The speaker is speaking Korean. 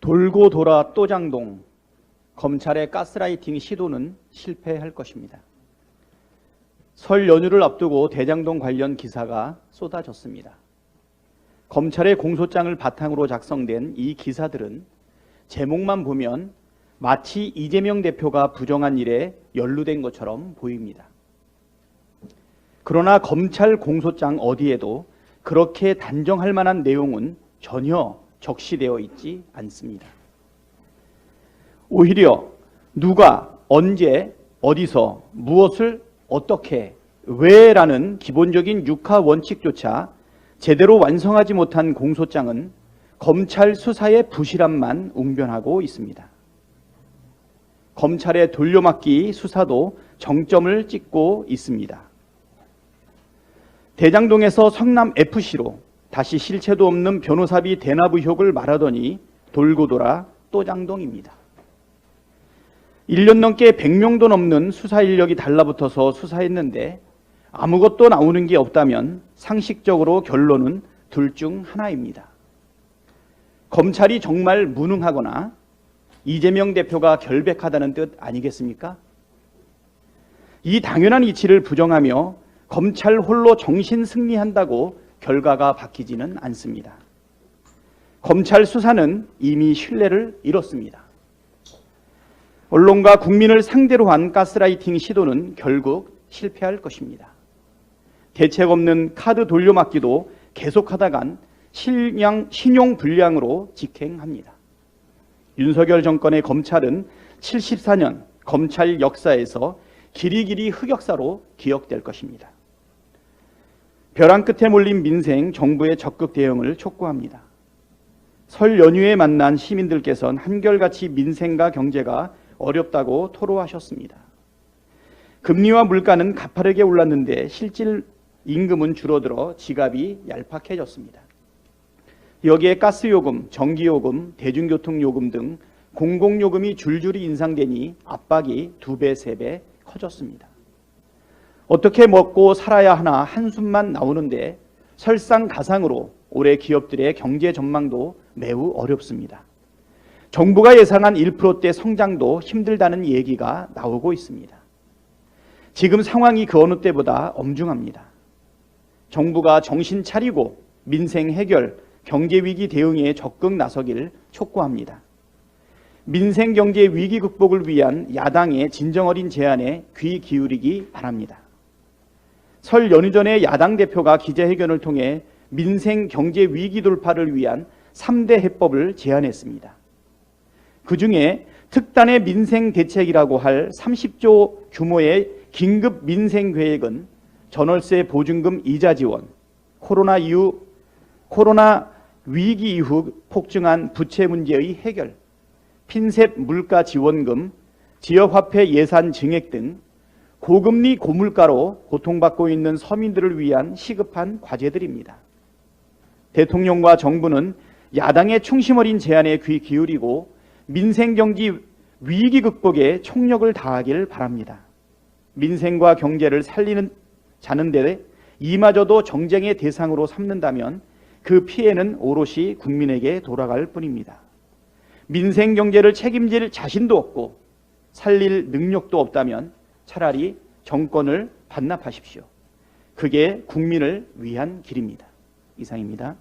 돌고 돌아 또 장동 검찰의 가스라이팅 시도는 실패할 것입니다. 설 연휴를 앞두고 대장동 관련 기사가 쏟아졌습니다. 검찰의 공소장을 바탕으로 작성된 이 기사들은 제목만 보면 마치 이재명 대표가 부정한 일에 연루된 것처럼 보입니다. 그러나 검찰 공소장 어디에도 그렇게 단정할 만한 내용은 전혀 적시되어 있지 않습니다. 오히려 누가 언제 어디서 무엇을 어떻게 왜라는 기본적인 육하 원칙조차 제대로 완성하지 못한 공소장은 검찰 수사의 부실함만 웅변하고 있습니다. 검찰의 돌려막기 수사도 정점을 찍고 있습니다. 대장동에서 성남 FC로 다시 실체도 없는 변호사비 대납 의혹을 말하더니 돌고 돌아 또 장동입니다. 1년 넘게 100명도 넘는 수사 인력이 달라붙어서 수사했는데 아무것도 나오는 게 없다면 상식적으로 결론은 둘 중 하나입니다. 검찰이 정말 무능하거나 이재명 대표가 결백하다는 뜻 아니겠습니까? 이 당연한 이치를 부정하며 검찰 홀로 정신 승리한다고 결과가 바뀌지는 않습니다. 검찰 수사는 이미 신뢰를 잃었습니다. 언론과 국민을 상대로 한 가스라이팅 시도는 결국 실패할 것입니다. 대책 없는 카드 돌려막기도 계속하다간 신용, 신용 불량으로 직행합니다. 윤석열 정권의 검찰은 74년 검찰 역사에서 길이길이 흑역사로 기억될 것입니다. 벼랑 끝에 몰린 민생 정부의 적극 대응을 촉구합니다. 설 연휴에 만난 시민들께서는 한결같이 민생과 경제가 어렵다고 토로하셨습니다. 금리와 물가는 가파르게 올랐는데 실질 임금은 줄어들어 지갑이 얄팍해졌습니다. 여기에 가스요금, 전기요금, 대중교통요금 등 공공요금이 줄줄이 인상되니 압박이 두 배, 세 배 커졌습니다. 어떻게 먹고 살아야 하나 한숨만 나오는데 설상가상으로 올해 기업들의 경제 전망도 매우 어렵습니다. 정부가 예상한 1%대 성장도 힘들다는 얘기가 나오고 있습니다. 지금 상황이 그 어느 때보다 엄중합니다. 정부가 정신 차리고 민생 해결, 경제 위기 대응에 적극 나서길 촉구합니다. 민생 경제 위기 극복을 위한 야당의 진정 어린 제안에 귀 기울이기 바랍니다. 설 연휴 전에 야당 대표가 기자회견을 통해 민생 경제 위기 돌파를 위한 3대 해법을 제안했습니다. 그 중에 특단의 민생 대책이라고 할 30조 규모의 긴급 민생 계획은 전월세 보증금 이자 지원, 코로나 이후 코로나 위기 이후 폭증한 부채 문제의 해결, 핀셋 물가 지원금, 지역화폐 예산 증액 등 고금리 고물가로 고통받고 있는 서민들을 위한 시급한 과제들입니다. 대통령과 정부는 야당의 충심 어린 제안에 귀 기울이고 민생 경기 위기 극복에 총력을 다하길 바랍니다. 민생과 경제를 살리는 자는 데 이마저도 정쟁의 대상으로 삼는다면 그 피해는 오롯이 국민에게 돌아갈 뿐입니다. 민생 경제를 책임질 자신도 없고 살릴 능력도 없다면 차라리 정권을 반납하십시오. 그게 국민을 위한 길입니다. 이상입니다.